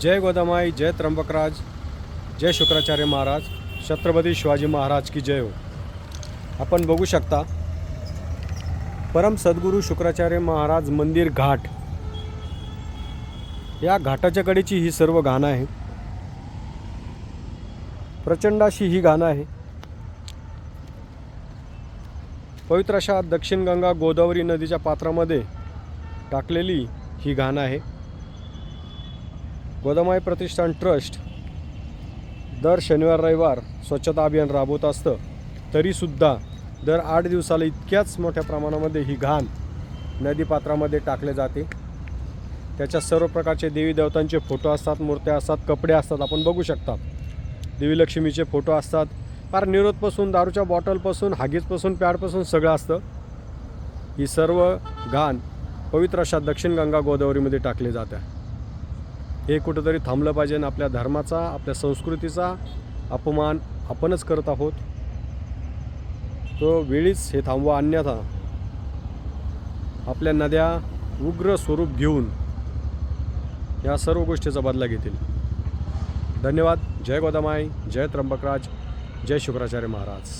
जय गोदामाई जय त्र्यंबकराज जय शुक्राचार्य महाराज छत्रपती शिवाजी महाराज की जय हो। आपण बघू शकता परम सद्गुरू शुक्राचार्य महाराज मंदिर घाट या घाटाच्या कडेची ही सर्व घाणं आहे. प्रचंड अशी ही घाणं आहे. पवित्र अशा दक्षिण गंगा गोदावरी नदीच्या पात्रामध्ये टाकलेली ही घाण आहे. गोदामाई प्रतिष्ठान ट्रस्ट दर शनिवार रविवार स्वच्छता अभियान राबवत असतं. तरीसुद्धा दर आठ दिवसाला इतक्याच मोठ्या प्रमाणामध्ये ही घाण नदीपात्रामध्ये टाकले जाते. त्याच्यात सर्व प्रकारचे देवी देवतांचे फोटो असतात मूर्त्या असतात कपडे असतात आपण बघू शकता. देवी लक्ष्मीचे फोटो असतात. फार निरोधपासून दारूच्या बॉटलपासून हागीजपासून पॅडपासून सगळं असतं. ही सर्व घाण पवित्र अशा दक्षिण गंगा गोदावरीमध्ये टाकले जात आहे हे कुठंतरी थांबलं पाहिजे आणि आपल्या धर्माचा आपल्या संस्कृतीचा अपमान आपणच करत आहोत. तो वेळीच हे थांबवा अन्यथा आपल्या नद्या उग्र स्वरूप घेऊन या सर्व गोष्टीचा बदला घेतील. धन्यवाद. जय गोदामाई. जय त्र्यंबकराज. जय शुक्राचार्य महाराज.